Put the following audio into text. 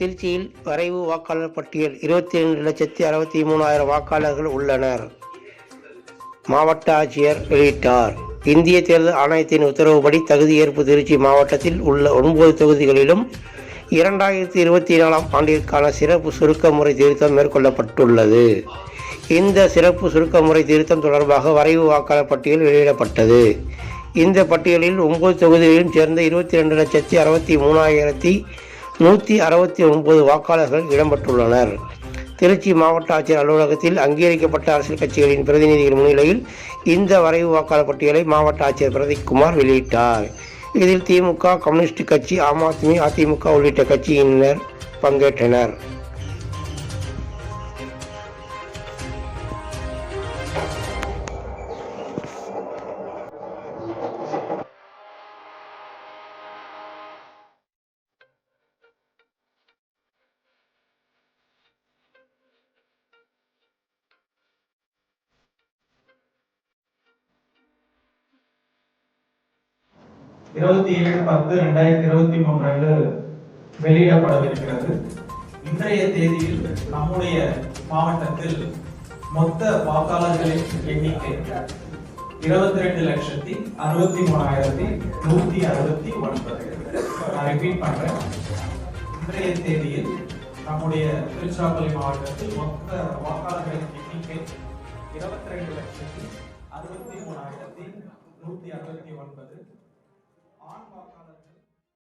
திருச்சியில் வரைவு வாக்காளர் பட்டியல் இருபத்தி ரெண்டு லட்சத்தி அறுபத்தி மூணாயிரம் வாக்காளர்கள் உள்ளனர். மாவட்ட ஆட்சியர் வெளியிட்டார். இந்திய தேர்தல் ஆணையத்தின் உத்தரவுப்படி தகுதியேற்பு திருச்சி மாவட்டத்தில் உள்ள ஒன்பது தொகுதிகளிலும் இரண்டாயிரத்தி இருபத்தி நாலாம் ஆண்டிற்கான சிறப்பு சுருக்க முறை திருத்தம் மேற்கொள்ளப்பட்டுள்ளது. இந்த சிறப்பு சுருக்க முறை திருத்தம் தொடர்பாக வரைவு வாக்காளர் பட்டியல் வெளியிடப்பட்டது. இந்த பட்டியலில் ஒன்பது தொகுதிகளிலும் சேர்ந்த இருபத்தி ரெண்டு லட்சத்தி அறுபத்தி மூணாயிரத்தி நூற்றி அறுபத்தி ஒன்பது வாக்காளர்கள் இடம்பெற்றுள்ளனர். திருச்சி மாவட்ட ஆட்சியர் அலுவலகத்தில் அங்கீகரிக்கப்பட்ட அரசியல் கட்சிகளின் பிரதிநிதிகள் முன்னிலையில் இந்த வரைவு வாக்காளர் பட்டியலை மாவட்ட ஆட்சியர் பிரதீப்குமார் வெளியிட்டார். இதில் திமுக கம்யூனிஸ்ட் கட்சி ஆம் ஆத்மி அதிமுக உள்ளிட்ட கட்சியினர் பங்கேற்றனர். இருபத்தி ஏழு பத்து ரெண்டாயிரத்தி இருபத்தி மூன்று வெளியிடப்படவிருக்கிறது. இன்றைய தேதியில் நம்முடைய மாவட்டத்தில் மொத்த வாக்காளர்களின் எண்ணிக்கை இருபத்தி ரெண்டு லட்சத்தி அறுபத்தி மூணாயிரத்தி நூத்தி அறுபத்தி ஒன்பது. நான் ரிப்பீட் பண்றேன். இன்றைய தேதியில் நம்முடைய திருச்சிராப்பள்ளி மாவட்டத்தில் மொத்த வாக்காளர்களின் எண்ணிக்கை இருபத்தி ரெண்டு லட்சத்தி அறுபத்தி மூணாயிரத்தி நூத்தி அறுபத்தி ஒன்பது. ஆண் வாக்காளர்கள்